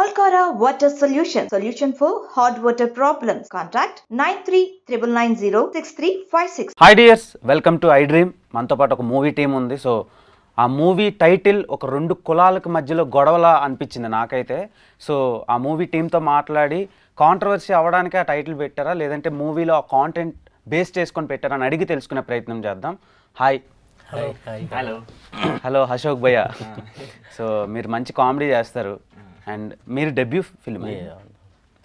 Alcara Water Solution. Solution for hot water problems. Contact 9399906356. Hi dears welcome to I dream మనతో పాటు ఒక movie team ఉంది. So ఆ movie title ఒక రెండు కులాలకు మధ్యలో గొడవలా అనిపించింది నాకైతే. సో ఆ మూవీ టీంతో మాట్లాడి కాంట్రవర్సీ అవ్వడానికి ఆ టైటిల్ పెట్టారా? లేదంటే మూవీలో ఆ కాంటెంట్ బేస్ చేసుకొని పెట్టారా? అని అడిగి తెలుసుకునే ప్రయత్నం చేద్దాం. హాయ్ హలో హలో అశోక్ భయ్య సో మీరు మంచి కామెడీ చేస్తారు. అండ్ మీరు డెబ్యూ ఫిల్మ్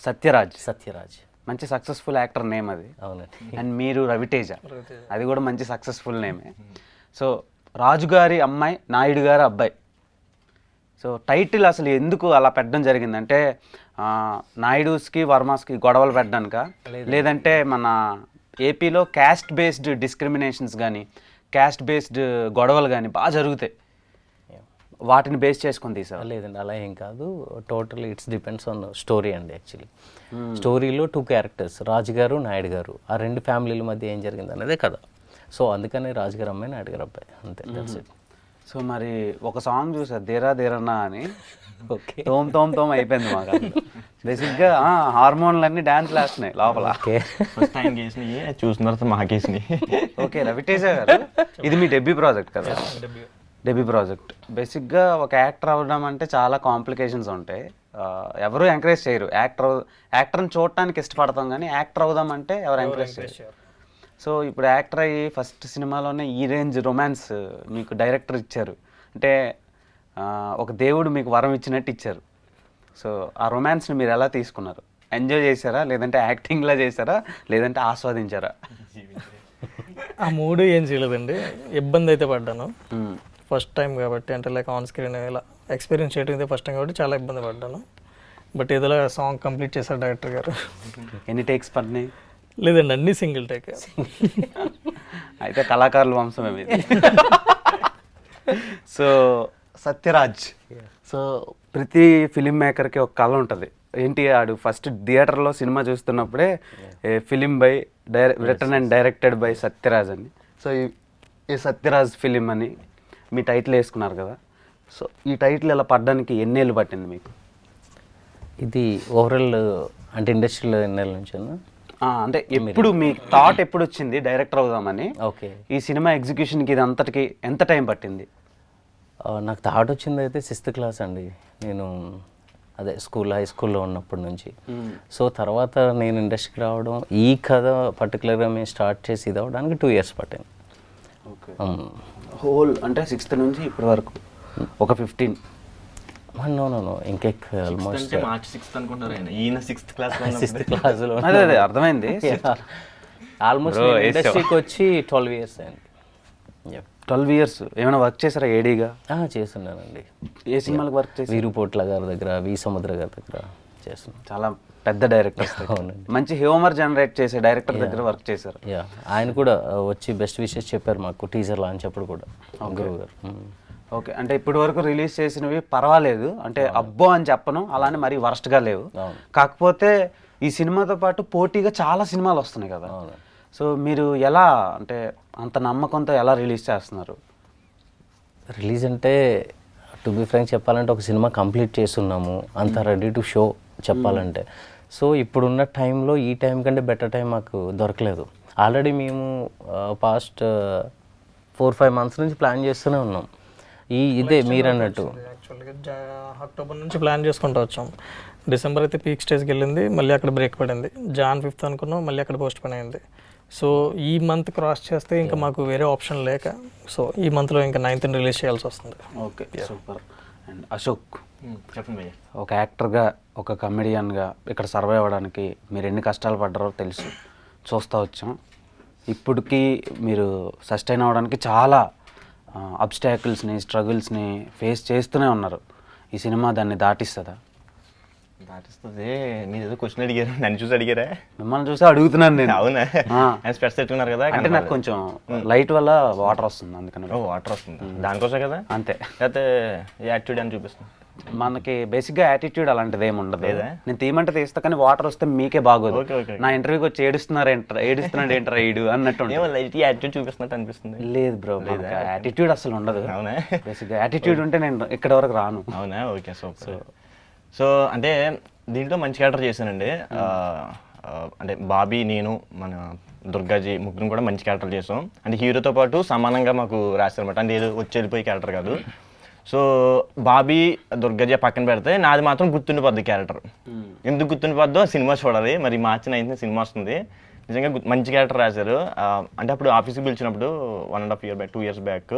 సత్యరాజ్. సత్యరాజ్. మంచి సక్సెస్ఫుల్ యాక్టర్ నేమ్ అది. అవునండి. అండ్ మీరు రవితేజ. అది కూడా మంచి సక్సెస్ఫుల్ నేమే సో రాజుగారి అమ్మాయి నాయుడు గారి అబ్బాయి. సో టైటిల్ అసలు ఎందుకు అలా పెట్టడం జరిగిందంటే ఆ, నాయుడుస్కి వర్మాస్కి గొడవలు పెట్టడానిక? లేదంటే మన ఏపీలో క్యాస్ట్ బేస్డ్ డిస్క్రిమినేషన్స్ కానీ క్యాస్ట్ బేస్డ్ గొడవలు కానీ బాగా జరుగుతాయి. వాటిని బేస్ చేసుకొని తీసారు లేదండి అలా ఏం కాదు. Total it's depends on story అండి యాక్చువల్లీ స్టోరీలో టూ క్యారెక్టర్స్ రాజు గారు నాయుడు గారు. ఆ రెండు ఫ్యామిలీల మధ్య ఏం జరిగింది అనేదే కదా సో అందుకని రాజుగారు అమ్మాయి నాయుడు గారు అబ్బాయి. అంతే దట్స్ ఇట్ సో మరి ఒక సాంగ్ చూసా దేరా దేరన్నా అని. ఓకే. తోమ్ తోమ్ తోమ్ అయిపోయింది మాకు బేసిక్గా హార్మోన్లు అన్ని డాన్స్ వేస్తున్నాయి లోపల. ఫస్ట్ ఆయన చూసిన తర్వాత మాకేసినాయి ఓకే రవితేజ గారు ఇది మీ డెబ్యూ ప్రాజెక్ట్ కదా? Debut project. బేసిక్గా ఒక యాక్టర్ అవ్వడం అంటే చాలా కాంప్లికేషన్స్ ఉంటాయి. ఎవరు ఎంకరేజ్ చేయరు. యాక్టర్ యాక్టర్ని చూడటానికి ఇష్టపడతాం కానీ యాక్టర్ అవుదాం అంటే ఎవరు ఎంకరేజ్ చేయరు. సో ఇప్పుడు యాక్టర్ అయ్యి ఫస్ట్ సినిమాలోనే ఈ రేంజ్ రొమాన్స్ మీకు డైరెక్టర్ ఇచ్చారు. అంటే ఒక దేవుడు మీకు వరం ఇచ్చినట్టు ఇచ్చారు. సో ఆ రొమాన్స్ని మీరు ఎలా తీసుకున్నారు? ఎంజాయ్ చేశారా? లేదంటే యాక్టింగ్లా చేశారా? లేదంటే ఆస్వాదించారా? ఆ మూడు ఏం చేయలేదండి. ఇబ్బంది అయితే పడ్డాను. ఫస్ట్ టైం కాబట్టి అంటే లైక్ ఆన్ స్క్రీన్ ఇలా ఎక్స్పీరియన్స్ చేయడం అయితే ఫస్ట్ టైం కాబట్టి చాలా ఇబ్బంది పడ్డాను. బట్ ఏదోలా సాంగ్ కంప్లీట్ చేశారు డైరెక్టర్ గారు. ఎన్ని టేక్స్ పడినాయి? లేదండి అన్ని సింగిల్ టేక్. అయితే కళాకారుల వంశమే మీది సో సత్యరాజ్. సో ప్రతి ఫిలిం మేకర్కి ఒక కళ ఉంటుంది. ఏంటి ఆడు ఫస్ట్ థియేటర్లో సినిమా చూస్తున్నప్పుడే film by dire written and directed by Satyaraj అని. సో ఈ- ఈ సత్యరాజ్ ఫిలిం అని మీ టైటిల్ వేసుకున్నారు కదా. సో ఈ టైటిల్ ఇలా పడ్డానికి ఎన్నేళ్ళు పట్టింది మీకు? ఇది ఓవరాల్ అంటే ఇండస్ట్రీలో ఎన్నేళ్ళ నుంచి అంటే ఎప్పుడు మీ థాట్ ఎప్పుడు వచ్చింది డైరెక్టర్ అవుదామని? ఓకే. ఈ సినిమా ఎగ్జిక్యూషన్కి ఇది అంతటికి ఎంత టైం పట్టింది? నాకు థాట్ వచ్చింది అయితే సిక్స్త్ క్లాస్ అండి. నేను అదే స్కూల్ హై స్కూల్లో ఉన్నప్పటి నుంచి. సో తర్వాత నేను ఇండస్ట్రీకి రావడం ఈ కథ పర్టికులర్గా మేము స్టార్ట్ చేసి ఇది అవ్వడానికి టూ ఇయర్స్ పట్టింది. ఓకే. హోల్ అంటే సిక్స్త్ నుంచి ఇప్పటి వరకు ఒక ఫిఫ్టీన్. నో నో నో ఇంకెక్కువ ఆల్మోస్ట్ మార్చ్ సిక్స్త్ అనుకుంటారు ఆయన. ఈయన సిక్స్త్ క్లాస్ సిక్స్త్ క్లాస్లో అదే అదే అర్థమైంది. ఆల్మోస్ట్. ఇండస్ట్రీకి వచ్చి ట్వెల్వ్ ఇయర్స్ అయింది. Yep. ట్వెల్వ్ ఇయర్స్ ఏమైనా వర్క్ చేశారా ఏడీగా ఆ, చేస్తున్నానండి. ఏ సినిమాలకు వర్క్ చేసి వీరుపోట్ల గారి దగ్గర వి సముద్ర గారి దగ్గర చేస్తున్నాను. చాలా పెద్ద డైరెక్టర్స్ అవునండి. మంచి హ్యూమర్ జనరేట్ చేసే డైరెక్టర్ దగ్గర వర్క్ చేశారు. యా ఆయన కూడా వచ్చి బెస్ట్ విషెస్ చెప్పారు మాకు టీజర్ లాంచ్ అప్పుడు కూడా. గురువు గారు. ఓకే. అంటే ఇప్పటి వరకు రిలీజ్ చేసినవి పర్వాలేదు. అంటే అబ్బో అని చెప్పను. అలానే మరీ వరస్ట్గా లేవు. కాకపోతే ఈ సినిమాతో పాటు పోటీగా చాలా సినిమాలు వస్తున్నాయి కదా. సో మీరు ఎలా అంటే అంత నమ్మకంతో ఎలా రిలీజ్ చేస్తున్నారు? రిలీజ్ అంటే టు బి ఫ్రాంక్ చెప్పాలంటే ఒక సినిమా కంప్లీట్ చేస్తున్నాము. అంత రెడీ టు షో చెప్పాలంటే. సో ఇప్పుడున్న టైంలో ఈ టైం కంటే బెటర్ టైం మాకు దొరకలేదు. ఆల్రెడీ మేము పాస్ట్ ఫోర్ ఫైవ్ మంత్స్ నుంచి ప్లాన్ చేస్తూనే ఉన్నాం. ఈ ఇదే మీరు అన్నట్టు యాక్చువల్గా అక్టోబర్ నుంచి ప్లాన్ చేసుకుంటూ వచ్చాం. డిసెంబర్ అయితే పీక్ స్టేజ్కి వెళ్ళింది మళ్ళీ అక్కడ బ్రేక్ పడింది. జాన్ ఫిఫ్త్ అనుకున్నాం మళ్ళీ అక్కడ పోస్ట్ పోన్ అయింది. సో ఈ మంత్ క్రాస్ చేస్తే ఇంకా మాకు వేరే ఆప్షన్ లేక సో ఈ మంత్లో ఇంకా నైన్త్ రిలీజ్ చేయాల్సి వస్తుంది. ఓకే సూపర్ అండ్ అశోక్ చెప్పండి ఒక యాక్టర్గా ఒక కమెడియన్గా ఇక్కడ సర్వైవ్ అవ్వడానికి మీరు ఎన్ని కష్టాలు పడ్డారో తెలుసు. చూస్తూ వచ్చాం. ఇప్పటికీ మీరు సస్టైన్ అవ్వడానికి చాలా అబ్స్టాకిల్స్ని స్ట్రగుల్స్ని ఫేస్ చేస్తూనే ఉన్నారు. ఈ సినిమా దాన్ని దాటిస్తుందా? దాటిస్తుంది. మీరు ఏదో క్వశ్చన్ అడిగారు నన్ను చూసి అడిగారా? మిమ్మల్ని చూసి అడుగుతున్నాను నేను. అవునా? స్పెట్స్ పెట్టుకున్నారు కదా అంటే నాకు కొంచెం లైట్ వల్ల వాటర్ వస్తుంది అందుకని. వాటర్ వస్తుంది? దానికోసం కదా? అంతే. లేకపోతే యాటిట్యూడ్ అని చూపిస్తుంది? మనకి బేసిక్గా యాటిట్యూడ్ అలాంటిది ఏమి ఉండదు? నేను తీయమంటే తీస్తా కానీ వాటర్ వస్తే మీకే బాగోదు. నా ఇంటర్వ్యూకి వచ్చి ఏడుస్తున్నారు ఏంట్రా ఏడుస్తున్నాడు ఏంట్రా ఈడు అన్నట్టు యాటిట్యూడ్ చూపిస్తున్నట్టు అనిపిస్తుంది. లేదు బ్రో యాటిట్యూడ్ అసలు ఉండదు. అవునా? బేసిక్గా యాటిట్యూడ్ ఉంటే నేను ఇక్కడ వరకు రాను. అవునా? Okay super. సో అంటే దీంట్లో మంచి క్యారెక్టర్ చేశానండి. ఆ, అంటే బాబీ నేను మన దుర్గాజీ ముగ్గురు కూడా మంచి క్యారెక్టర్ చేసాం అంటే హీరోతో పాటు సమానంగా మాకు రాశారనమాట అంటే ఏదో వచ్చి వెళ్ళిపోయే క్యారెక్టర్ కాదు. సో బాబీ దుర్గాజీ పక్కన పెడితే నాది మాత్రం గుర్తుండిపోద్ది క్యారెక్టర్. ఎందుకు గుర్తుండిపోద్దో సినిమా చూడాలి. మరి మార్చి నైన్త్ సినిమా వస్తుంది. నిజంగా మంచి క్యారెక్టర్ రాశారు. అంటే అప్పుడు ఆఫీస్కి పిలిచినప్పుడు one and half year back two years back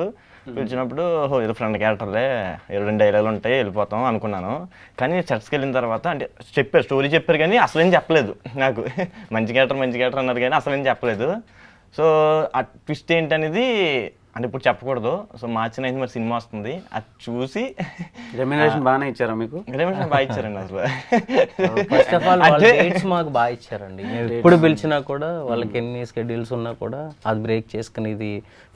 పిలిచినప్పుడు "ఓహో, ఏదో ఫ్రెండ్ క్యారెక్టర్లే ఏదో రెండు డైలాగులు ఉంటాయి వెళ్ళిపోతాం అనుకున్నాను. కానీ చర్చ్కి వెళ్ళిన తర్వాత అంటే చెప్పారు స్టోరీ చెప్పారు కానీ అసలేం చెప్పలేదు నాకు. మంచి క్యారెక్టర్ మంచి క్యారెక్టర్ అన్నారు కానీ అసలేం చెప్పలేదు. సో ఆ ట్విస్ట్ ఏంటనేది అంటే ఇప్పుడు చెప్పకూడదు. సో మార్చి నైన్త్ మరి సినిమా వస్తుంది. అది చూసి రెమ్యునరేషన్ బాగానే ఇచ్చారా మీకు? రెమ్యూనరేషన్ బాగా ఇచ్చారండి అసలు. ఫస్ట్ ఆఫ్ ఆల్ వాళ్ళ డేట్స్ మాకు బాగా ఇచ్చారండి. ఎప్పుడు పిలిచినా కూడా వాళ్ళకి ఎన్ని స్కెడ్యూల్స్ ఉన్నా కూడా అది బ్రేక్ చేసుకుని ఇది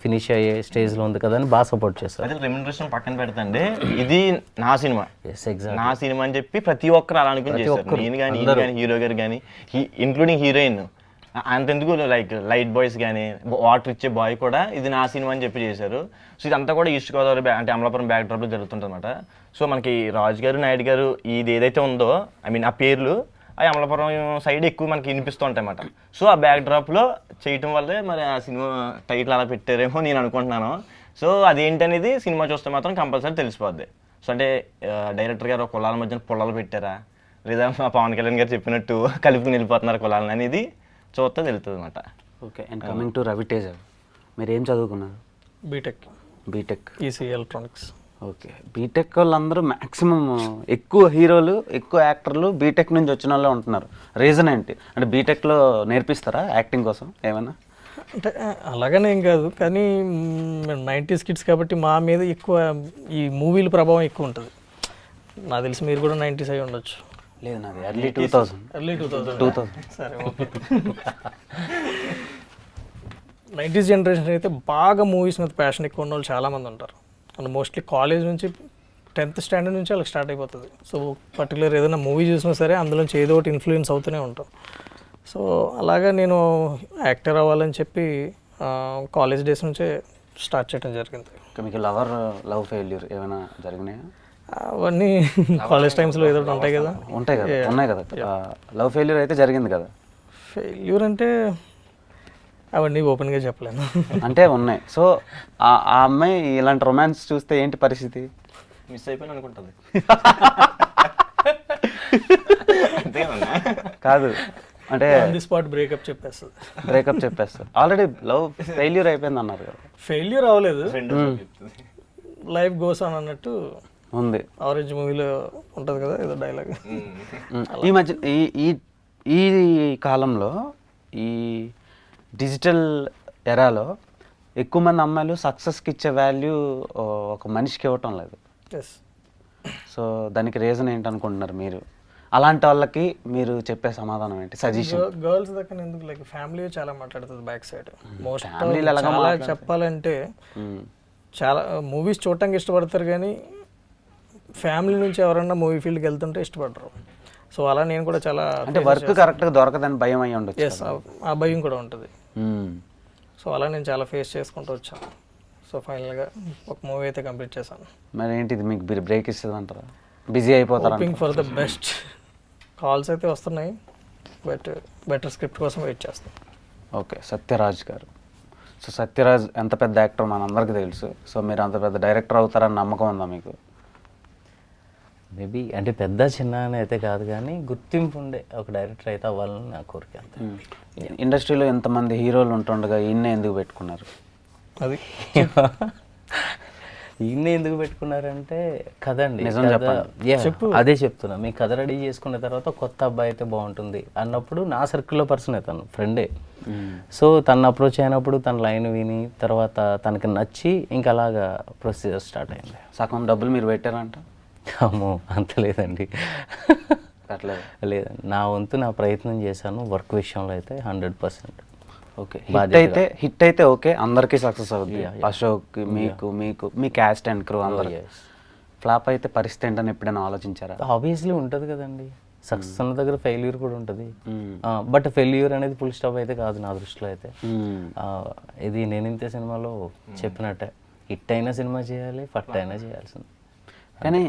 ఫినిష్ అయ్యే స్టేజ్లో ఉంది కదా అని బాగా సపోర్ట్ చేస్తారు అదే రెమ్యూనరేషన్ పక్కన పెడతండి ఇది నా సినిమా. ఎస్ ఎగ్జాక్ట్ నా సినిమా అని చెప్పి ప్రతి ఒక్కరు అలా అనుకుని చేశారు. నేను కానీ హీరో గారు కానీ ఇంక్లూడింగ్ హీరోయిన్ అంతెందుకు లైక్ లైట్ బాయ్స్ కానీ వాటర్ ఇచ్చే బాయ్ కూడా ఇది నా సినిమా అని చెప్పి చేశారు. సో ఇదంతా కూడా ఈస్ట్ గోదావరి అంటే అమలాపురం బ్యాక్ డ్రాప్లో లో జరుగుతుందన్నమాట. సో మనకి రాజు గారు నాయుడు గారు ఇది ఏదైతే ఉందో ఐ మీన్ ఆ పేర్లు అవి అమలాపురం సైడ్ ఎక్కువ మనకి వినిపిస్తూ ఉంటాయి అన్నమాట. సో ఆ బ్యాక్ డ్రాప్లో చేయటం వల్లే మరి ఆ సినిమా టైటిల్ అలా పెట్టారేమో నేను అనుకుంటున్నాను. సో అదేంటనేది సినిమా చూస్తే మాత్రం కంపల్సరీ తెలిసిపోద్ది. సో అంటే డైరెక్టర్ గారు కులాల మధ్యన పొలాలు పెట్టారా? లేదా మా పవన్ కళ్యాణ్ గారు చెప్పినట్టు కలుపుకుని వెళ్ళిపోతున్నారు కులాలని అనేది చూస్తే తెలుస్తుంది అనమాట okay and coming to Raviteja మీరు ఏం చదువుకున్నారు BTech BTech EC electronics okay BTech వాళ్ళందరూ మ్యాక్సిమం ఎక్కువ హీరోలు ఎక్కువ యాక్టర్లు బీటెక్ నుంచి వచ్చిన వాళ్ళే ఉంటున్నారు. రీజన్ ఏంటి? అంటే బీటెక్లో నేర్పిస్తారా యాక్టింగ్ కోసం ఏమైనా? అంటే అలాగనే ఏం కాదు కానీ నైంటీస్ కిడ్స్ కాబట్టి మా మీద ఎక్కువ ఈ మూవీల ప్రభావం ఎక్కువ ఉంటుంది. నాకు తెలిసి మీరు కూడా నైంటీస్ అయి ఉండొచ్చు. లేదు నాది early two thousand early two thousand two thousand సరే ఓకే. నైంటీస్ జనరేషన్ అయితే బాగా మూవీస్ మీద ప్యాషన్ ఎక్కువ ఉన్న వాళ్ళు చాలామంది ఉంటారు. అండ్ మోస్ట్లీ కాలేజ్ నుంచి టెన్త్ స్టాండర్డ్ నుంచి వాళ్ళకి స్టార్ట్ అయిపోతుంది. సో పర్టికులర్ ఏదైనా మూవీ చూసినా సరే అందులోంచి ఏదో ఒకటి ఇన్ఫ్లుయెన్స్ అవుతూనే ఉంటాం. సో అలాగా నేను యాక్టర్ అవ్వాలని చెప్పి కాలేజ్ డేస్ నుంచే స్టార్ట్ చేయడం జరిగింది. మీకు లవర్ లవ్ ఫెయిల్యూర్ ఏమైనా జరిగినాయా? అవన్నీ కాలేజ్ టైమ్స్లో ఏదో ఒకటి ఉంటాయి కదా. ఉంటాయి కదా. ఉన్నాయి కదా. లవ్ ఫెయిల్యూర్ అయితే జరిగింది కదా. ఫెయిల్యూర్ అంటే అవన్నీ ఓపెన్గా చెప్పలేను. అంటే ఉన్నాయి. సో ఆ అమ్మాయి ఇలాంటి రొమాన్స్ చూస్తే ఏంటి పరిస్థితి? మిస్ అయిపోయిన అనుకుంటుంది. కాదు. అంటే ఆన్ ది స్పాట్ బ్రేకప్ చెప్పేస్తుంది. బ్రేకప్ చెప్పేస్తారు ఆల్రెడీ లవ్ ఫెయిల్యూర్ అయిపోయింది అన్నారు కదా. ఫెయిల్యూర్ అవ్వలేదు. లైఫ్ గోస్ ఆన్ అన్నట్టు ఉంది. ఆరెంజ్ మూవీలో ఉంటుంది కదా ఏదో డైలాగ్. ఈ మధ్య ఈ ఈ ఈ కాలంలో ఈ డిజిటల్ ఎరాలో ఎక్కువ మంది అమ్మాయిలు సక్సెస్కి ఇచ్చే వాల్యూ ఒక మనిషికి ఇవ్వటం లేదు. సో దానికి రీజన్ ఏంటి అనుకుంటున్నారు మీరు? అలాంటి వాళ్ళకి మీరు చెప్పే సమాధానం ఏంటి? సజెషన్ గర్ల్స్ దగ్గర ఎందుకు లైక్ ఫ్యామిలీ చాలా మాట్లాడుతుంది బ్యాక్ సైడ్ మోస్ట్. చెప్పాలంటే చాలా మూవీస్ చూడటానికి ఇష్టపడతారు కానీ ఫ్యామిలీ నుంచి ఎవరన్నా మూవీ ఫీల్డ్కి వెళ్తుంటే ఇష్టపడరు. సో అలా నేను కూడా చాలా అంటే వర్క్ కరెక్ట్గా దొరకదని భయం అయి ఉండొచ్చు ఎస్ ఆ భయం కూడా ఉంటుంది. సో అలా నేను చాలా ఫేస్ చేసుకుంటూ వచ్చాను సో ఫైనల్గా ఒక మూవీ అయితే కంప్లీట్ చేశాను. మరి ఏంటి ఇది మీకు బ్రేక్ ఇస్తుంది అంటారా busy అయిపోతారా hoping for the best calls అయితే వస్తున్నాయి బట్ బెటర్ స్క్రిప్ట్ కోసం వెయిట్ చేస్తాం ఓకే సత్యరాజ్ గారు. సో సత్యరాజ్ ఎంత పెద్ద యాక్టర్ మనందరికీ తెలుసు. సో మీరు అంత పెద్ద డైరెక్టర్ అవుతారని నమ్మకం ఉందా మీకు? మేబీ అంటే పెద్ద చిన్న అని అయితే కాదు కానీ గుర్తింపు ఉండే ఒక డైరెక్టర్ అయితే అవ్వాలని నా కోరిక అంతే. ఇండస్ట్రీలో ఎంతమంది హీరోలు ఉంటుండగా ఈయన్నే ఎందుకు పెట్టుకున్నారు? అది. ఈయన ఎందుకు పెట్టుకున్నారంటే కదండి నిజం కథ- చెప్పండి. Yeah, అదే చెప్తున్నా. మీ కథ రెడీ చేసుకున్న తర్వాత కొత్త అబ్బాయి అయితే బాగుంటుంది అన్నప్పుడు నా సర్కిల్లో పర్సన్ తను ఫ్రెండే. సో తను అప్రోచ్ అయినప్పుడు తన లైన్ విని తర్వాత తనకి నచ్చి ఇంకా అలాగా ప్రొసీజర్ స్టార్ట్ అయింది. సగం డబ్బులు మీరు పెట్టారంట? అమ్మో అంత లేదండి. లేదండి నా వంతు నా ప్రయత్నం చేశాను వర్క్ విషయంలో అయితే హండ్రెడ్ పర్సెంట్. ఓకే హిట్ అయితే హిట్ అయితే ఓకే అందరికీ సక్సెస్ అవుతుంది అశోక్ మీకు మీకు మీ క్యాస్ట్ అండ్ క్రూ అందరికి ఫ్లాప్ అయితే పరిస్థితి ఏంటని ఎప్పుడైనా ఆలోచించారా? ఆబ్వియస్లీ ఉంటుంది కదండి. సక్సెస్ అన్న దగ్గర ఫెయిల్యూర్ కూడా ఉంటుంది. బట్ ఫెయిల్యూర్ అనేది ఫుల్ స్టాప్ అయితే కాదు నా దృష్టిలో అయితే. మ్మ్. ఆ, ఇది నేను ఇంతే సినిమాలో చెప్పినట్టే. హిట్ అయిన సినిమా చేయాలి ఫట్ అయినా చేయాల్సింది. కానీ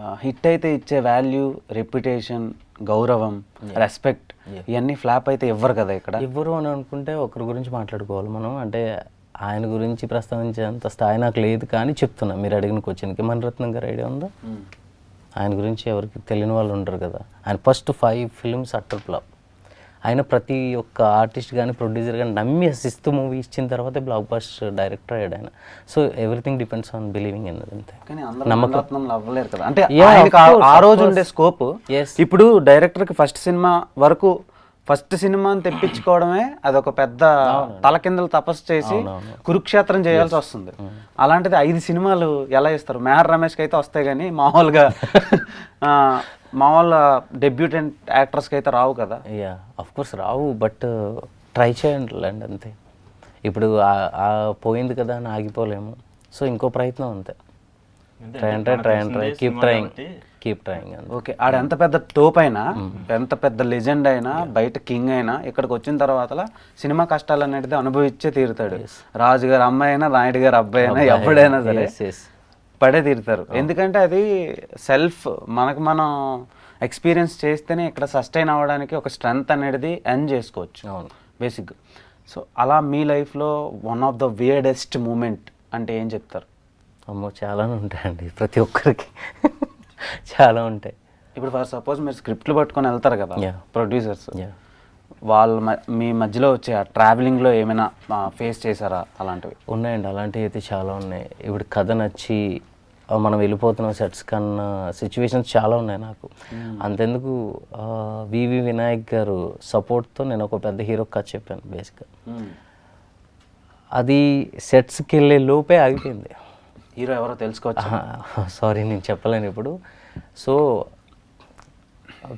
హిట్ అయితే ఇచ్చే వాల్యూ రెప్యుటేషన్ గౌరవం రెస్పెక్ట్ ఇవన్నీ ఫ్లాప్ అయితే ఇవ్వరు కదా ఇక్కడ. ఎవరు అని అనుకుంటే ఒకరి గురించి మాట్లాడుకోవాలి మనం. అంటే ఆయన గురించి ప్రస్తావించేంత స్థాయి నాకు లేదు కానీ చెప్తున్నా. మీరు అడిగిన క్వశ్చన్కి మణిరత్నం గారు ఐడియా ఉందా? ఆయన గురించి ఎవరికి తెలియని వాళ్ళు ఉంటారు కదా. ఆయన first five films utter flop. ఆయన ప్రతి ఒక్క ఆర్టిస్ట్ కానీ ప్రొడ్యూసర్ కానీ నమ్మి సిస్తు మూవీ ఇచ్చిన తర్వాత బ్లాక్ బస్టర్ డైరెక్టర్ అయ్యాడు ఆయన so everything depends on believing అన్నది అంతే మణిరత్నంలో అవ్వలేరు కదా అంటే ఆ- రోజు. ఉండే స్కోప్. ఇప్పుడు డైరెక్టర్కి ఫస్ట్ సినిమా వరకు ఫస్ట్ సినిమాని తెప్పించుకోవడమే అదొక పెద్ద తలకిందలు తపస్సు చేసి కురుక్షేత్రం చేయాల్సి వస్తుంది. అలాంటిది ఐదు సినిమాలు ఎలా ఇస్తారు మేహర్ రమేష్కి అయితే వస్తాయి కానీ మామూలుగా ఆ, మామూలు డెబ్యూటెంట్ యాక్టర్స్కి అయితే రావు కదా. యా అఫ్ కోర్స్ రావు బట్ ట్రై చేయండి అండి అంతే. ఇప్పుడు ఆ- ఆ పోయింది కదా అని ఆగిపోలేము. సో ఇంకో ప్రయత్నం అంతే. Try and try try and try keep trying keep trying okay ఆడ ఎంత పెద్ద తోపు అయినా ఎంత పెద్ద లెజెండ్ అయినా బయట కింగ్ అయినా ఇక్కడికి వచ్చిన తర్వాత సినిమా కష్టాలు అనేది అనుభవించే తీరుతాడు. రాజు గారు అమ్మాయి అయినా నాయుడు గారు అబ్బాయి అయినా ఎవడైనా సరే. పడే తీరుతారు. ఎందుకంటే అది సెల్ఫ్ మనకు మనం ఎక్స్పీరియన్స్ చేస్తేనే ఇక్కడ సస్టైన్ అవ్వడానికి ఒక స్ట్రెంగ్త్ అనేది ఎర్న్ చేసుకోవచ్చు. అవును. బేసిక్ సో అలా మీ లైఫ్లో one of the weirdest moment అంటే ఏం చెప్తారు? అమ్మో చాలానే ఉంటాయండి ప్రతి ఒక్కరికి. చాలా ఉంటాయి. ఇప్పుడు ఫర్ సపోజ్ మీరు స్క్రిప్ట్లు పట్టుకొని వెళ్తారు కదా. ప్రొడ్యూసర్స్. వాళ్ళ మ- మధ్యలో వచ్చే ఆ ట్రావెలింగ్లో ఏమైనా ఫేస్ చేశారా అలాంటివి? ఉన్నాయండి. అలాంటివి అయితే చాలా ఉన్నాయి. ఇప్పుడు కథ నచ్చి మనం వెళ్ళిపోతున్నాం సెట్స్ కన్నా సిచ్యువేషన్స్ చాలా ఉన్నాయి నాకు. అంతెందుకు ఆ, వివి వినాయక్ గారు సపోర్ట్తో నేను ఒక పెద్ద హీరో కథ చెప్పాను బేసిక్గా అది సెట్స్కి వెళ్ళే లోపే ఆగిపోయింది. హీరో ఎవరో తెలుసుకోవచ్చు? సారీ నేను చెప్పలేను ఇప్పుడు. సో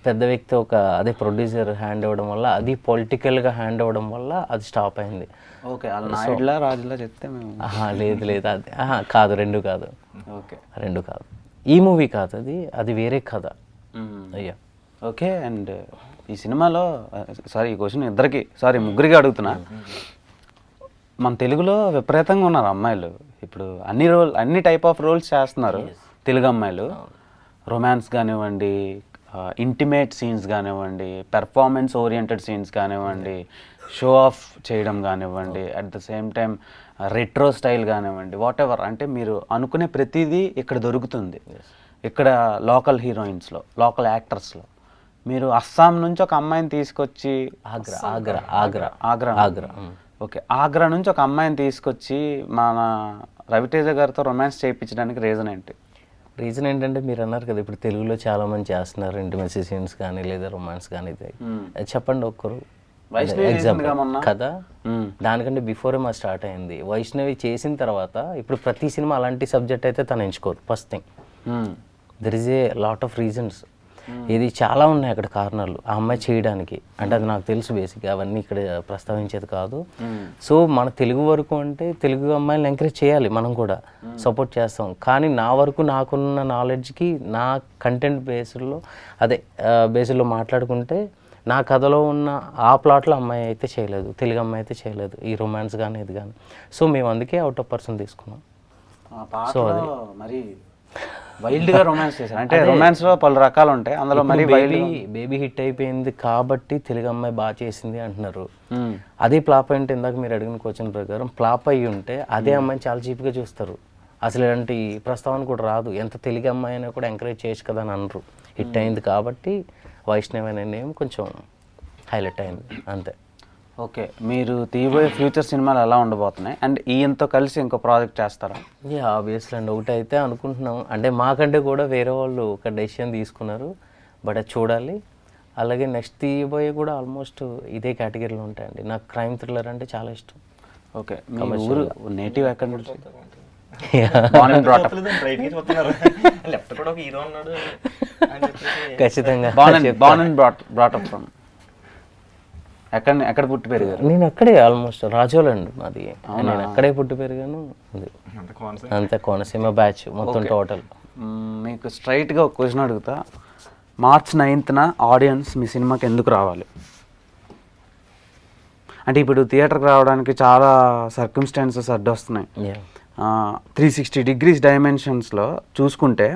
పెద్ద వ్యక్తి ఒక అదే ప్రొడ్యూసర్ హ్యాండ్ ఇవ్వడం వల్ల అది పొలిటికల్గా హ్యాండ్ ఇవ్వడం వల్ల అది స్టాప్ అయింది. ఓకే నాయుడులా రాజులా చెప్తే మేము ఆహా, లేదు లేదు అది. ఆహా, కాదు రెండు కాదు. ఓకే. రెండు కాదు. ఈ మూవీ కాదు అది అది వేరే కథ. అయ్యా. ఓకే అండ్ ఈ సినిమాలో సారీ ఈ క్వశ్చన్ ఇద్దరికి సారీ ముగ్గురికి అడుగుతున్నా. మన తెలుగులో విపరీతంగా ఉన్నారు అమ్మాయిలు. ఇప్పుడు అన్ని రోల్ అన్ని టైప్ ఆఫ్ రోల్స్ చేస్తున్నారు తెలుగు అమ్మాయిలు. రొమాన్స్ కానివ్వండి ఇంటిమేట్ సీన్స్ కానివ్వండి పెర్ఫార్మెన్స్ ఓరియంటెడ్ సీన్స్ కానివ్వండి షో ఆఫ్ చేయడం కానివ్వండి at the same time retro style కానివ్వండి వాట్ ఎవర్ అంటే మీరు అనుకునే ప్రతిదీ ఇక్కడ దొరుకుతుంది. ఇక్కడ లోకల్ హీరోయిన్స్లో లోకల్ యాక్టర్స్లో మీరు అస్సాం నుంచి ఒక అమ్మాయిని తీసుకొచ్చి ఆగ్రా ఆగ్రా ఆగ్రా. ఆగ్రా. ఆగ్రా. ఓకే. ఆగ్రా నుంచి ఒక అమ్మాయిని తీసుకొచ్చి మన రవితేజ గారితో రొమాన్స్ చేయించడానికి రీజన్ ఏంటి? రీజన్ ఏంటంటే మీరు అన్నారు కదా ఇప్పుడు తెలుగులో చాలా మంది చేస్తున్నారు ఇంటిమెసీ సీన్స్ కానీ లేదా రొమాన్స్ కానీ ఇది. అది చెప్పండి ఒక్కరు. వైష్ణవి ఎగ్జాంపుల్. కదా మ్మ్. దానికంటే బిఫోరే మా స్టార్ట్ అయింది. వైష్ణవి చేసిన తర్వాత ఇప్పుడు ప్రతి సినిమా అలాంటి సబ్జెక్ట్ అయితే తను ఎంచుకోదు first thing. There is a lot of reasons ఇది చాలా ఉన్నాయి అక్కడ కారణాలు ఆ అమ్మాయి చేయడానికి. అంటే అది నాకు తెలుసు బేసిక్గా అవన్నీ ఇక్కడ ప్రస్తావించేది కాదు. సో మన తెలుగు వరకు అంటే తెలుగు అమ్మాయిని ఎంకరేజ్ చేయాలి మనం కూడా. సపోర్ట్ చేస్తాం. కానీ నా వరకు నాకున్న నాలెడ్జ్కి నా కంటెంట్ బేస్డ్లో అదే బేస్డ్లో మాట్లాడుకుంటే నా కథలో ఉన్న ఆ ప్లాట్లో అమ్మాయి అయితే చేయలేదు. తెలుగు అమ్మాయి అయితే చేయలేదు. ఈ రొమాన్స్ కానీ ఇది కానీ సో మేము అందుకే అవుట్ ఆఫ్ పర్సన్ తీసుకున్నాం. ఆ పాటలో మరి వైల్డ్గా రొమాన్స్ చేశారు. అంటే రొమాన్స్లో పలు రకాలు ఉంటాయి అందులో మరి బేబీ బేబీ హిట్ అయిపోయింది కాబట్టి తెలుగు అమ్మాయి బాగా చేసింది అంటున్నారు. అదే ఫ్లాప్ అంటే ఇందాక మీరు అడిగిన క్వశ్చన్ ప్రకారం ఫ్లాప్ అయ్యి ఉంటే అదే అమ్మాయిని చాలా చీప్గా చూస్తారు. అసలు ఇలాంటి ప్రస్తావన కూడా రాదు. ఎంత తెలుగు అమ్మాయి అయినా కూడా ఎంకరేజ్ చేయొచ్చు కదా అని అనరు. హిట్ అయింది కాబట్టి వైష్ణవి అనే నేమ్ కొంచెం హైలైట్ అయింది. అంతే. ఓకే. మీరు తీయబోయే ఫ్యూచర్ సినిమాలు ఎలా ఉండబోతున్నాయి? అండ్ ఈయనతో కలిసి ఇంకో ప్రాజెక్ట్ చేస్తారా? యా ఆబ్వియస్లీ అండి. ఒకటి అయితే అనుకుంటున్నాం. అంటే మాకంటే కూడా వేరే వాళ్ళు ఒక డెసిషన్ తీసుకున్నారు. బట్ అది చూడాలి. అలాగే నెక్స్ట్ తీయబోయే కూడా ఆల్మోస్ట్ ఇదే కేటగిరీలో ఉంటాయండి. నాకు క్రైమ్ థ్రిల్లర్ అంటే చాలా ఇష్టం. ఓకే. ఊరు నేటివ్ ఎక్కడ నుంచి ఖచ్చితంగా. Born and born and brought brought up from ఎక్కడ ఎక్కడ పుట్టి పెరిగారు? నేను అక్కడే ఆల్మోస్ట్ రాజోలండి మాది. నేను అక్కడే పుట్టి పెరిగాను అది. అంత కోనసీమ. బ్యాచ్ మొత్తం టోటల్ మీకు స్ట్రైట్గా ఒక క్వశ్చన్ అడుగుతా. మార్చ్ నైన్త్న ఆడియన్స్ మీ సినిమాకి ఎందుకు రావాలి? అంటే ఇప్పుడు థియేటర్కి రావడానికి చాలా సర్కమ్స్టాన్సెస్ అడ్డొస్తున్నాయి. త్రీ సిక్స్టీ డిగ్రీస్ డైమెన్షన్స్లో చూసుకుంటే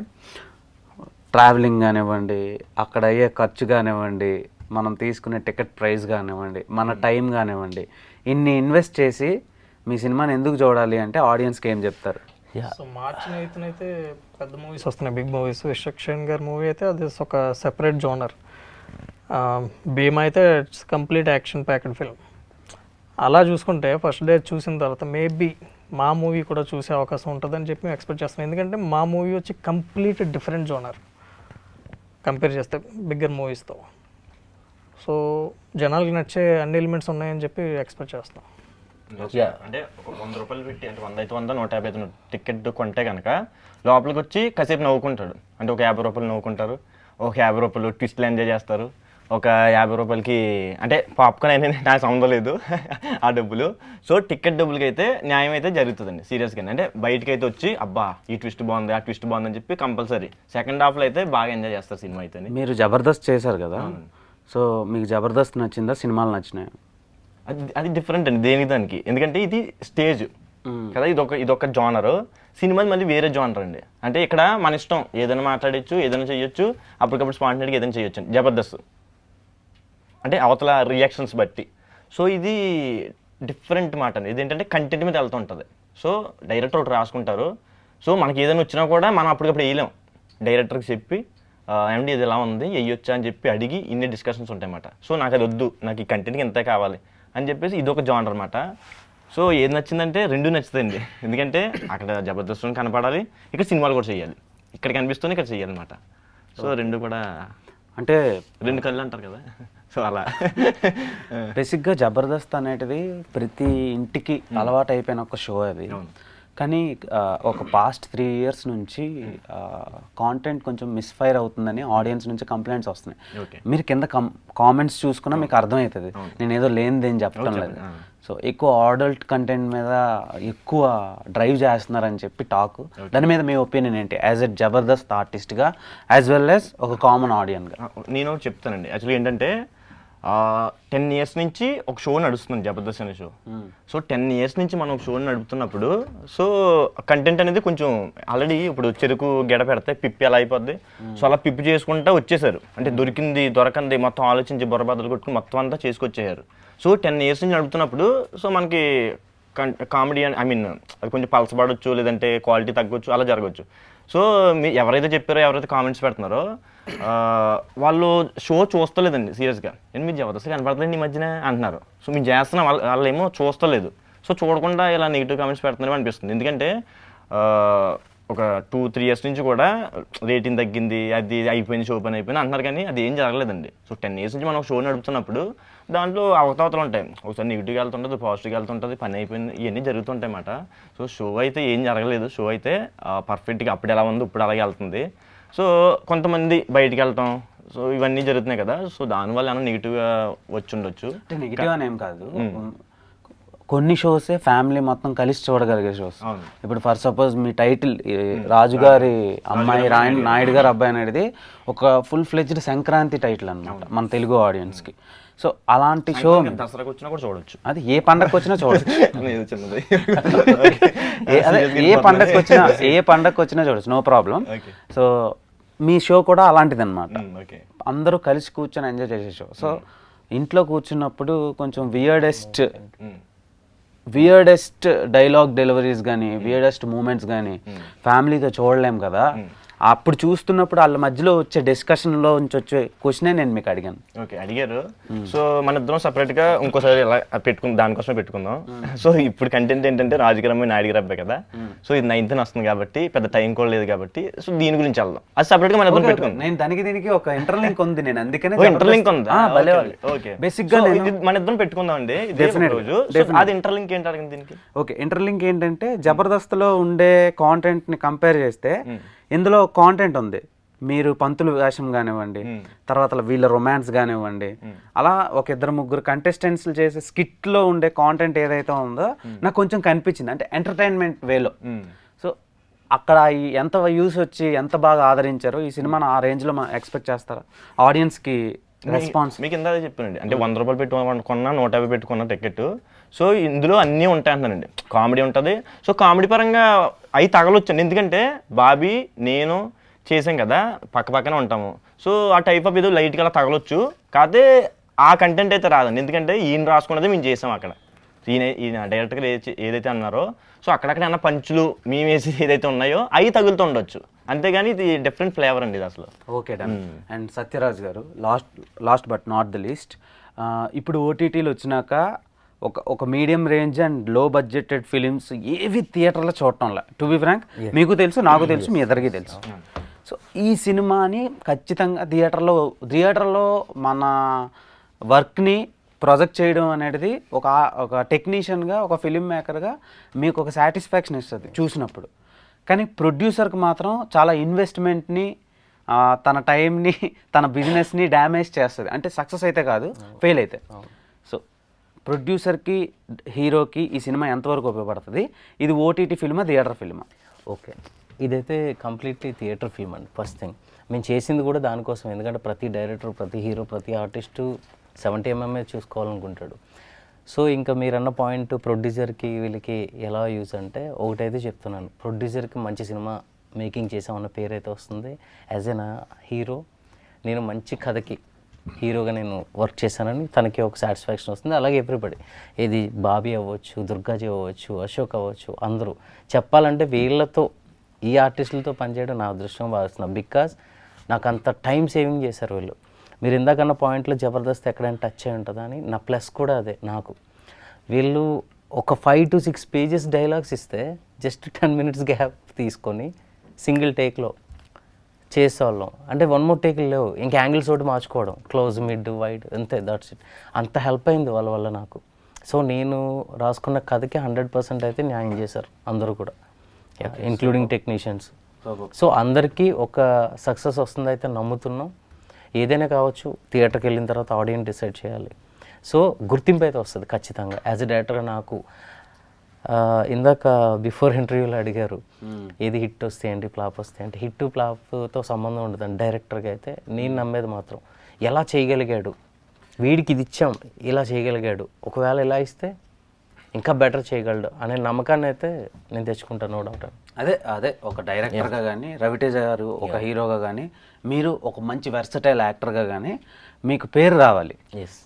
ట్రావెలింగ్ కానివ్వండి అక్కడ అయ్యే ఖర్చు కానివ్వండి మనం తీసుకునే టికెట్ ప్రైస్ కానివ్వండి మన టైం కానివ్వండి ఇన్ని ఇన్వెస్ట్ చేసి మీ సినిమాని ఎందుకు చూడాలి అంటే ఆడియన్స్కి ఏం చెప్తారు. సో మార్చ్ నైన్త్ అయితే పెద్ద మూవీస్ వస్తున్నాయి బిగ్ మూవీస్. విశ్వక్షణ్ గారి మూవీ అయితే అది ఒక సెపరేట్ జోనర్. భీమా అయితే it's complete action packed film. అలా చూసుకుంటే ఫస్ట్ డే చూసిన తర్వాత మేబీ మా మూవీ కూడా చూసే అవకాశం ఉంటుందని చెప్పి మేము ఎక్స్పెక్ట్ చేస్తున్నాం. ఎందుకంటే మా మూవీ వచ్చి కంప్లీట్ డిఫరెంట్ జోనర్ కంపేర్ చేస్తే బిగ్గర్ మూవీస్తో. సో జనాలకి నచ్చే అన్ని ఎలిమెంట్స్ ఉన్నాయని చెప్పి ఎక్స్పెక్ట్ చేస్తాం. అంటే ఒక వంద రూపాయలు పెట్టి అంటే వంద అయితే వంద నూట యాభై అయితే నూట టికెట్ కొంటే కనుక లోపలికి వచ్చి కాసేపు నవ్వుకుంటాడు. అంటే ఒక యాభై రూపాయలు నవ్వుకుంటారు ఒక యాభై రూపాయలు ట్విస్ట్లు ఎంజాయ్ చేస్తారు ఒక యాభై రూపాయలకి అంటే పాప్కార్న్ అయితే నాకు సంబంధం లేదు ఆ డబ్బులు. సో టికెట్ డబ్బులకి అయితే న్యాయం అయితే జరుగుతుందండి సీరియస్గా అంటే బయటకి అయితే వచ్చి అబ్బా ఈ ట్విస్ట్ బాగుంది ఆ ట్విస్ట్ బాగుంది అని చెప్పి కంపల్సరీ. సెకండ్ హాఫ్లో అయితే బాగా ఎంజాయ్ చేస్తారు సినిమా అయితే మీరు జబర్దస్త్ చేశారు కదా? సో మీకు జబర్దస్త్ నచ్చిందా సినిమాలు నచ్చినాయి? అది అది డిఫరెంట్ అండి దేనికి దానికి. ఎందుకంటే ఇది స్టేజ్ కదా ఇది ఒక ఇది ఒక జానర్ సినిమా మళ్ళీ వేరే జానర్ అండి. అంటే ఇక్కడ మన ఇష్టం ఏదైనా మాట్లాడచ్చు ఏదైనా చేయొచ్చు అప్పటికప్పుడు స్పాంటేట్గా ఏదైనా చేయొచ్చు అండి. జబర్దస్త్. అంటే అవతల రియాక్షన్స్ బట్టి. సో ఇది డిఫరెంట్ మాట అండి. ఇది ఏంటంటే కంటెంట్ మీద వెళ్తూ ఉంటుంది. సో డైరెక్టర్ ఒకటి రాసుకుంటారు. సో మనకి ఏదైనా వచ్చినా కూడా మనం అప్పటికప్పుడు వేయలేం. డైరెక్టర్కి చెప్పి "ఆ, ఏమండి ఇది ఎలా ఉంది? వేయొచ్చా అని చెప్పి అడిగి ఇన్ని డిస్కషన్స్ ఉంటాయన్నమాట సో నాకు అది వద్దు నాకు ఈ కంటెంట్కి ఇంతే కావాలి. అని చెప్పేసి ఇది ఒక జానర్ అనమాట సో ఏది నచ్చిందంటే రెండు నచ్చుతాయండి. ఎందుకంటే అక్కడ జబర్దస్త్ కనపడాలి ఇక్కడ సినిమాలు కూడా చేయాలి. ఇక్కడ కనిపిస్తుంది ఇక్కడ చేయాలన్నమాట సో రెండు కూడా అంటే రెండు కళ్ళు అంటారు కదా. సో అలా. బేసిక్గా జబర్దస్త్ అనేటిది ప్రతి ఇంటికి అలవాటు అయిపోయిన ఒక షో అది. కానీ ఒక పాస్ట్ త్రీ ఇయర్స్ నుంచి కాంటెంట్ కొంచెం మిస్ఫైర్ అవుతుందని ఆడియన్స్ నుంచి కంప్లైంట్స్ వస్తున్నాయి. మీరు కింద కామెంట్స్ చూసుకున్నా మీకు అర్థమవుతుంది. నేను ఏదో లేనిదేం చెప్పడం లేదు. సో ఎక్కువ ఆడల్ట్ కంటెంట్ మీద ఎక్కువ డ్రైవ్ చేస్తున్నారని చెప్పి టాక్ దాని మీద మీ ఒపీనియన్ ఏంటి? యాజ్ ఎ జబర్దస్త్ ఆర్టిస్ట్గా యాజ్ వెల్ యాజ్ ఒక కామన్ ఆడియన్గా నేను చెప్తానండి. యాక్చువల్లీ ఏంటంటే టెన్ ఇయర్స్ నుంచి ఒక షో నడుస్తుంది జబర్దస్త్ అనే షో. సో టెన్ ఇయర్స్ నుంచి మనం ఒక షో నడుపుతున్నప్పుడు సో కంటెంట్ అనేది కొంచెం ఆల్రెడీ ఇప్పుడు చెరుకు గెడ పెడితే పిప్పి అలా అయిపోద్ది. సో అలా పిప్పి చేసుకుంటా వచ్చేసారు. అంటే దొరికింది దొరకంది మొత్తం ఆలోచించి బుర్రబద్దలు కొట్టుకుని మొత్తం అంతా చేసుకొచ్చేసారు. సో టెన్ ఇయర్స్ నుంచి నడుపుతున్నప్పుడు సో మనకి కామెడీ ఐ మీన్ అది కొంచెం పలసపడవచ్చు లేదంటే క్వాలిటీ తగ్గొచ్చు అలా జరగవచ్చు సో మీ ఎవరైతే చెప్పారో ఎవరైతే కామెంట్స్ పెడుతున్నారో వాళ్ళు షో చూస్తలేదండి సీరియస్గా నేను మీరు జబర్దస్త్ కనపడలేదు ఈ మధ్యన? అంటున్నారు. సో మేము చేస్తున్నాం వాళ్ళు వాళ్ళు ఏమో చూస్తలేదు. సో చూడకుండా ఇలా నెగిటివ్ కామెంట్స్ పెడుతున్నారని అనిపిస్తుంది. ఎందుకంటే ఒక టూ త్రీ ఇయర్స్ నుంచి కూడా రేటింగ్ తగ్గింది అది అయిపోయింది షో పని అయిపోయింది అంటున్నారు కానీ అది ఏం జరగలేదండి. సో టెన్ ఇయర్స్ నుంచి మనం షో నడుపుతున్నప్పుడు దాంట్లో అవతవతలు ఉంటాయి. ఒకసారి నెగిటివ్గా వెళ్తుంటుంది పాజిటివ్గా వెళ్తుంటుంది పని అయిపోయింది ఇవన్నీ జరుగుతుంటాయి అన్నమాట. సో షో అయితే ఏం జరగలేదు. షో అయితే పర్ఫెక్ట్గా అప్పుడు ఎలా ఉంది ఇప్పుడు అలాగే వెళ్తుంది. సో కొంతమంది బయటికి వెళ్తాం. సో ఇవన్నీ జరుగుతున్నాయి కదా. సో దానివల్ల ఏమైనా నెగిటివ్గా వచ్చి ఉండొచ్చు? అంటే నెగిటివ్ అని ఏం కాదు. కొన్ని షోసే ఫ్యామిలీ మొత్తం కలిసి చూడగలిగే షోస్. ఇప్పుడు ఫర్ సపోజ్ మీ టైటిల్ రాజుగారి అమ్మాయి రాయన్ నాయుడు గారి అబ్బాయి అనేది ఒక ఫుల్ ఫ్లెజ్డ్ సంక్రాంతి టైటిల్ అన్నమాట మన తెలుగు ఆడియన్స్కి సో అలాంటి షో దసరాకి వచ్చినా కూడా చూడొచ్చు. అది ఏ పండగకి వచ్చినా చూడొచ్చు. చిన్నది. అదే ఏ పండగకి వచ్చినా ఏ పండగకి వచ్చినా చూడొచ్చు నో ప్రాబ్లం. సో మీ షో కూడా అలాంటిది అనమాట అందరూ కలిసి కూర్చొని ఎంజాయ్ చేసే షో. సో ఇంట్లో కూర్చున్నప్పుడు కొంచెం వియర్డెస్ట్ వియర్డెస్ట్ డైలాగ్ డెలివరీస్ కానీ వియర్డెస్ట్ మూమెంట్స్ కానీ ఫ్యామిలీతో చూడలేం కదా. అప్పుడు చూస్తున్నప్పుడు వాళ్ళ మధ్యలో వచ్చే డిస్కషన్లో నుంచి వచ్చే క్వశ్చనే నేను మీకు అడిగాను. ఓకే అడిగారు. సో మన ఇద్దరం separate గా ఇంకోసారి ఇలా పెట్టుకుందాం దానికోసమే పెట్టుకుందాం. సో ఇప్పుడు కంటెంట్ ఏంటంటే రాజకీయమే నాయుడు అబ్బాయి కదా. సో ఇది నైన్త్ వస్తుంది కాబట్టి పెద్ద టైం కూడా లేదు కాబట్టి సో దీని గురించి వెళ్దాం. అది separate గా మన ఇద్దరం పెట్టుకుందాం. నేను దానికి దీనికి ఒక ఇంటర్లింక్ ఉంది నేను అందుకనే ఇంటర్లింక్ ఉందా? ఓకే బేసిక్గా నేను మన ఇద్దరం పెట్టుకుందాం అండి. రోజు. అది ఇంటర్లింక్ ఏంటి దీనికి? ఓకే ఇంటర్లింక్ ఏంటంటే జబర్దస్త్లో ఉండే కాంటెంట్ని కంపేర్ చేస్తే ఇందులో కాంటెంట్ ఉంది. మీరు పంతులు వేషం కానివ్వండి తర్వాత వీళ్ళ రొమాన్స్ కానివ్వండి అలా ఒక ఇద్దరు ముగ్గురు కంటెస్టెంట్స్ చేసే స్కిట్లో ఉండే కాంటెంట్ ఏదైతే ఉందో నాకు కొంచెం కనిపించింది. అంటే ఎంటర్టైన్మెంట్ వేలో. సో అక్కడ ఎంత యూస్ వచ్చి ఎంత బాగా ఆదరించారో ఈ సినిమాను ఆ రేంజ్లో మనం ఎక్స్పెక్ట్ చేస్తారా? ఆడియన్స్కి రెస్పాన్స్ మీకు ఇందా చెప్పానండి. అంటే వంద రూపాయలు పెట్టి కొన్న- కొన్నా నూట యాభై పెట్టుకున్న టికెట్ సో ఇందులో అన్నీ ఉంటాయి అంటున్నానండి కామెడీ ఉంటుంది. సో కామెడీ పరంగా అవి తగలొచ్చండి. ఎందుకంటే బాబీ నేను చేసాం కదా పక్క పక్కనే ఉంటాము. సో ఆ టైప్ ఆఫ్ ఏదో లైట్గా అలా తగలొచ్చు. కాకపోతే ఆ కంటెంట్ అయితే రాదండి. ఎందుకంటే ఈయన రాసుకున్నది మేము చేసాం అక్కడ. ఈయన ఈయన డైరెక్ట్గా ఏదైతే అన్నారో. సో అక్కడక్కడ అన్న పంచులు మేము వేసి ఏదైతే ఉన్నాయో అవి తగులుతూ ఉండొచ్చు. అంతేగాని ఇది డిఫరెంట్ ఫ్లేవర్ అండి ఇది అసలు. Okay done. అండ్ సత్యరాజ్ గారు last last but not the least ఇప్పుడు ఓటీటీలు వచ్చినాక ఒక ఒక మీడియం రేంజ్ అండ్లో బడ్జెటెడ్ ఫిలిమ్స్ ఏవి థియేటర్లో చూడటంలా. టు బి ఫ్రాంక్ మీకు తెలుసు నాకు తెలుసు మీ ఇద్దరికి తెలుసు. సో ఈ సినిమాని ఖచ్చితంగా థియేటర్లో థియేటర్లో మన వర్క్ని ప్రొజెక్ట్ చేయడం అనేది ఒక ఒక టెక్నీషియన్గా ఒక ఫిలిం మేకర్గా మీకు ఒక సాటిస్ఫాక్షన్ ఇస్తుంది చూసినప్పుడు. కానీ ప్రొడ్యూసర్కి మాత్రం చాలా ఇన్వెస్ట్మెంట్ని తన టైంని తన బిజినెస్ని డ్యామేజ్ చేస్తుంది. అంటే సక్సెస్ అయితే కాదు ఫెయిల్ అయితే. ప్రొడ్యూసర్కి హీరోకి ఈ సినిమా ఎంతవరకు ఉపయోగపడుతుంది? ఇది ఓటీటీ ఫిల్మా థియేటర్ ఫిల్మా? ఓకే. ఇదైతే కంప్లీట్లీ థియేటర్ ఫిల్మ్ అండి ఫస్ట్ థింగ్. మేము చేసింది కూడా దానికోసం ఎందుకంటే ప్రతి డైరెక్టర్ ప్రతి హీరో ప్రతి ఆర్టిస్టు సెవెంటీ ఎంఎంఏ చూసుకోవాలనుకుంటాడు. సో ఇంకా మీరన్న పాయింట్ ప్రొడ్యూసర్కి వీళ్ళకి ఎలా యూజ్ అంటే ఒకటైతే చెప్తున్నాను. ప్రొడ్యూసర్కి మంచి సినిమా మేకింగ్ చేసామన్న పేరు అయితే వస్తుంది. యాజ్ ఎన్ హీరో నేను మంచి కథకి హీరోగా నేను వర్క్ చేశానని తనకి ఒక సాటిస్ఫాక్షన్ వస్తుంది. అలాగే ఎవ్రీబడి ఇది బాబీ అవ్వచ్చు దుర్గాజీ అవ్వచ్చు అశోక్ అవ్వచ్చు అందరూ. చెప్పాలంటే వీళ్ళతో ఈ ఆర్టిస్టులతో పనిచేయడం నా అదృష్టం భావిస్తున్నాను బికాజ్ నాకు అంత టైం సేవింగ్ చేశారు వీళ్ళు. మీరు ఇందాకన్న పాయింట్లో జబర్దస్త్ ఎక్కడైనా టచ్ అయి ఉంటుందా అని? నా ప్లస్ కూడా అదే నాకు. వీళ్ళు ఒక five to six pages dialogues ఇస్తే జస్ట్ టెన్ మినిట్స్ గ్యాప్ తీసుకొని సింగిల్ టేక్లో చేసేవాళ్ళం. అంటే వన్ మోర్ టేక్ లేవు. ఇంక యాంగిల్స్ ఒకటి మార్చుకోవడం. క్లోజ్ మిడ్ వైడ్ అంతే దట్స్ ఇట్ అంత హెల్ప్ అయింది వాళ్ళ వల్ల నాకు. సో నేను రాసుకున్న కథకి హండ్రెడ్ పర్సెంట్ అయితే న్యాయం చేశారు అందరూ కూడా. ఇంక్లూడింగ్ టెక్నీషియన్స్ సో అందరికీ ఒక సక్సెస్ వస్తుంది అయితే నమ్ముతున్నాం. ఏదైనా కావచ్చు థియేటర్కి వెళ్ళిన తర్వాత ఆడియన్స్ డిసైడ్ చేయాలి. సో గుర్తింపు అయితే వస్తుంది ఖచ్చితంగా. యాజ్ ఎ డైరెక్టర్గా నాకు ఇందాక బిఫోర్ ఇంటర్వ్యూలో అడిగారు ఏది హిట్ వస్తే ఏంటి ఫ్లాప్ వస్తే అంటే హిట్ ఫ్లాప్తో సంబంధం ఉండదండి డైరెక్టర్గా అయితే. నేను నమ్మేది మాత్రం ఎలా చేయగలిగాడు? వీడికి ఇది ఇచ్చాం ఇలా చేయగలిగాడు. ఒకవేళ ఇలా ఇస్తే ఇంకా బెటర్ చేయగలడు అనే నమ్మకాన్ని అయితే నేను తెచ్చుకుంటాను నో డౌట్ అదే అదే ఒక డైరెక్టర్గా కానీ రవితేజ గారు ఒక హీరోగా కానీ మీరు ఒక మంచి వెర్సటైల్ యాక్టర్గా కానీ మీకు పేరు రావాలి.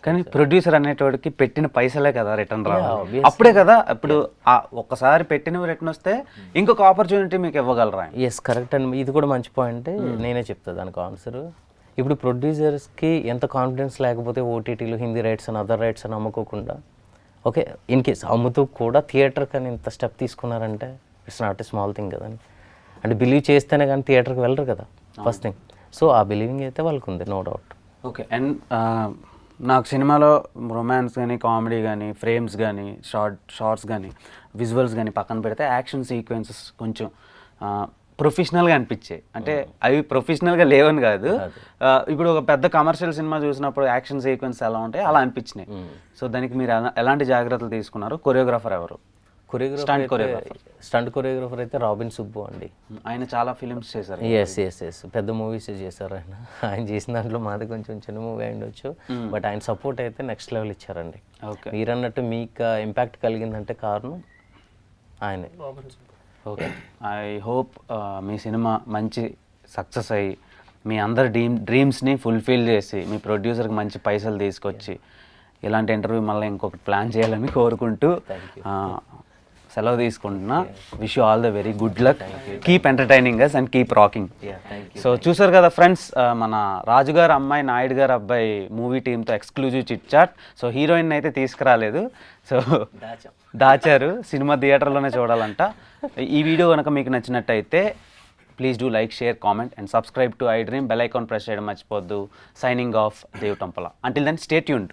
కానీ ప్రొడ్యూసర్ అనేటోడికి పెట్టిన పైసలే కదా రిటర్న్ రావాలి. అప్పుడే కదా ఇప్పుడు ఆ ఒక్కసారి పెట్టినవి రిటర్న్ వస్తే ఇంకొక ఆపర్చునిటీ మీకు ఇవ్వగలరా? ఎస్ కరెక్ట్ అండ్. ఇది కూడా మంచి పాయింట్ నేనే చెప్తా దానికి ఆన్సర్ ఇప్పుడు ప్రొడ్యూసర్స్కి ఎంత కాన్ఫిడెన్స్ లేకపోతే ఓటీటీలు హిందీ రైట్స్ అని అదర్ రైట్స్ అని అమ్ముకోకుండా ఓకే ఇన్ కేస్ అమ్ముతూ కూడా థియేటర్ కానీ ఇంత స్టెప్ తీసుకున్నారంటే it's not a small thing కదండి. అంటే బిలీవ్ చేస్తేనే కానీ థియేటర్కి వెళ్ళరు కదా ఫస్ట్ థింగ్ సో ఆ బిలీవింగ్ అయితే వాళ్ళకు ఉంది నో డౌట్ ఓకే అండ్ నాకు సినిమాలో రొమాన్స్ కానీ కామెడీ కానీ ఫ్రేమ్స్ కానీ షార్ట్ షార్ట్స్ కానీ విజువల్స్ కానీ పక్కన పెడితే యాక్షన్ సీక్వెన్సెస్ కొంచెం ప్రొఫెషనల్గా అనిపించాయి. అంటే అవి ప్రొఫెషనల్గా లేవని కాదు. ఇప్పుడు ఒక పెద్ద కమర్షియల్ సినిమా చూసినప్పుడు యాక్షన్ సీక్వెన్స్ ఎలా ఉంటాయి అలా అనిపించినాయి. సో దానికి మీరు ఎలా- ఎలాంటి జాగ్రత్తలు తీసుకున్నారు? కొరియోగ్రాఫర్ ఎవరు? కొరియోగ్రాఫర్. Stunt choreographer. అయితే రాబిన్ సుబ్బు అండి. ఆయన చాలా ఫిలిమ్స్ చేశారు ఎస్ ఎస్ ఎస్ పెద్ద మూవీస్ చేశారు ఆయన. ఆయన చేసిన దాంట్లో మాది కొంచెం చిన్న మూవీ అయి ఉండొచ్చు. బట్ ఆయన సపోర్ట్ అయితే నెక్స్ట్ లెవెల్ ఇచ్చారండి. ఓకే మీరన్నట్టు మీకు ఇంపాక్ట్ కలిగిందంటే కారణం ఆయనే. ఓకే ఐ హోప్ మీ సినిమా మంచి సక్సెస్ అయ్యి మీ అందరి డ్రీమ్ డ్రీమ్స్ని ఫుల్ఫిల్ చేసి మీ ప్రొడ్యూసర్కి మంచి పైసలు తీసుకొచ్చి ఇలాంటి ఇంటర్వ్యూ మళ్ళీ ఇంకొకటి ప్లాన్ చేయాలని కోరుకుంటూ ఆ, సెలవు తీసుకుంటున్నా. Wish you all the very good luck keep entertaining us and keep rocking so చూసారు కదా ఫ్రెండ్స్ మన రాజుగారు అమ్మాయి నాయుడు గారు అబ్బాయి మూవీ టీంతో exclusive chit chat so heroine అయితే తీసుకురాలేదు. సో దాచారు. సినిమా థియేటర్లోనే చూడాలంట. ఈ వీడియో కనుక మీకు నచ్చినట్టయితే please do like share comment and subscribe to I dream bell icon press చేయడం మర్చిపోద్దు. సైనింగ్ ఆఫ్ దేవ్ టంపల అంటిల్ దెన్ స్టేట్ యూన్